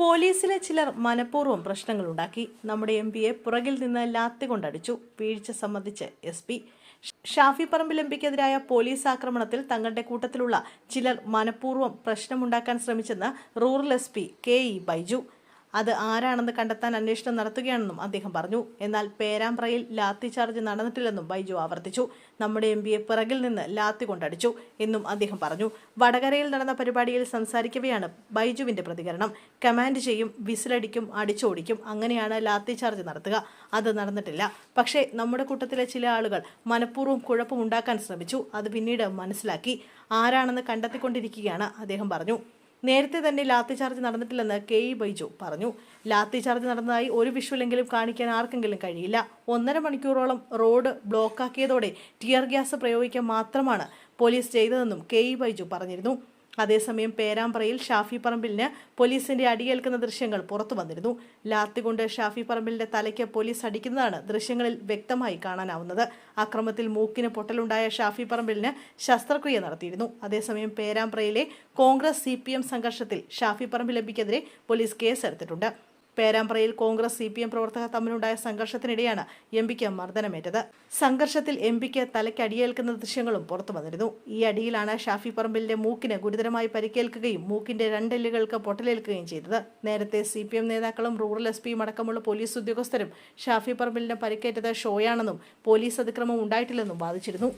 പോലീസിലെ ചിലർ മനഃപൂർവം പ്രശ്നങ്ങളുണ്ടാക്കി. നമ്മുടെ എം പിയെ പുറകിൽ നിന്ന് ലാത്തി കൊണ്ടടിച്ചു വീഴ്ച സംബന്ധിച്ച് S P Shafi Parambil M പിക്കെതിരായ police ആക്രമണത്തിൽ തങ്ങളുടെ കൂട്ടത്തിലുള്ള ചിലർ മനഃപൂർവം പ്രശ്നമുണ്ടാക്കാൻ ശ്രമിച്ചെന്ന് rural S P K E Baiju. അത് ആരാണെന്ന് കണ്ടെത്താൻ അന്വേഷണം നടത്തുകയാണെന്നും അദ്ദേഹം പറഞ്ഞു. എന്നാൽ പേരാമ്പ്രയിൽ ലാത്തി ചാർജ് നടന്നിട്ടില്ലെന്നും ബൈജു ആവർത്തിച്ചു. നമ്മുടെ എം പിയെ പിറകിൽ നിന്ന് ലാത്തി കൊണ്ടടിച്ചു എന്നും അദ്ദേഹം പറഞ്ഞു. വടകരയിൽ നടന്ന പരിപാടിയിൽ സംസാരിക്കവെയാണ് ബൈജുവിന്റെ പ്രതികരണം. കമാൻഡ് ചെയ്യും വിസിലടിക്കും അടിച്ചോടിക്കും. അങ്ങനെയാണ് ലാത്തി ചാർജ് നടത്തുക. അത് നടന്നിട്ടില്ല. പക്ഷേ നമ്മുടെ കൂട്ടത്തിലെ ചില ആളുകൾ മനഃപൂർവം കുഴപ്പമുണ്ടാക്കാൻ ശ്രമിച്ചു. അത് പിന്നീട് മനസ്സിലാക്കി. ആരാണെന്ന് കണ്ടെത്തിക്കൊണ്ടിരിക്കുകയാണ് അദ്ദേഹം പറഞ്ഞു. നേരത്തെ തന്നെ ലാത്തി ചാർജ് നടന്നിട്ടില്ലെന്ന് കെ ഇ ബൈജു പറഞ്ഞു. ലാത്തി ചാർജ് നടന്നതായി ഒരു വിഷ്വലെങ്കിലും കാണിക്കാൻ ആർക്കെങ്കിലും കഴിയില്ല. ഒന്നര മണിക്കൂറോളം റോഡ് ബ്ലോക്കാക്കിയതോടെ ടിയർ ഗ്യാസ് പ്രയോഗിക്കാൻ മാത്രമാണ് പോലീസ് ചെയ്തതെന്നും കെ ഇ ബൈജു പറഞ്ഞിരുന്നു. അതേസമയം പേരാമ്പ്രയിൽ ഷാഫി പറമ്പിലിന് പോലീസിന്റെ അടിയേൽക്കുന്ന ദൃശ്യങ്ങൾ പുറത്തു വന്നിരുന്നു. ലാത്തികൊണ്ട് ഷാഫി പറമ്പിലിന്റെ തലയ്ക്ക് പോലീസ് അടിക്കുന്നതാണ് ദൃശ്യങ്ങളിൽ വ്യക്തമായി കാണാനാവുന്നത്. അക്രമത്തിൽ മൂക്കിന് പൊട്ടലുണ്ടായ ഷാഫി പറമ്പിലിന് ശസ്ത്രക്രിയ നടത്തിയിരുന്നു. അതേസമയം പേരാമ്പ്രയിലെ കോൺഗ്രസ് സി സംഘർഷത്തിൽ ഷാഫി പറമ്പിൽ എംപിക്കെതിരെ പോലീസ് കേസെടുത്തിട്ടുണ്ട്. പേരാമ്പ്രയിൽ കോൺഗ്രസ് സി പി എം പ്രവർത്തകർ തമ്മിലുണ്ടായ സംഘർഷത്തിനിടെയാണ് എം പിക്ക് മർദ്ദനമേറ്റത്. സംഘർഷത്തിൽ എം പിക്ക് തലയ്ക്കടിയേൽക്കുന്ന ദൃശ്യങ്ങളും പുറത്തു വന്നിരുന്നു. ഈ അടിയിലാണ് ഷാഫി പറമ്പിലിന്റെ മൂക്കിന് ഗുരുതരമായി പരിക്കേൽക്കുകയും മൂക്കിന്റെ രണ്ടെല്ലുകൾക്ക് പൊട്ടലേൽക്കുകയും ചെയ്തത്. നേരത്തെ സി പി എം നേതാക്കളും റൂറൽ എസ് പിയും അടക്കമുള്ള പോലീസ് ഉദ്യോഗസ്ഥരും ഷാഫി പറമ്പിലിന് പരിക്കേറ്റത് ഷോയാണെന്നും പോലീസ് അതിക്രമം ഉണ്ടായിട്ടില്ലെന്നും വാദിച്ചിരുന്നു.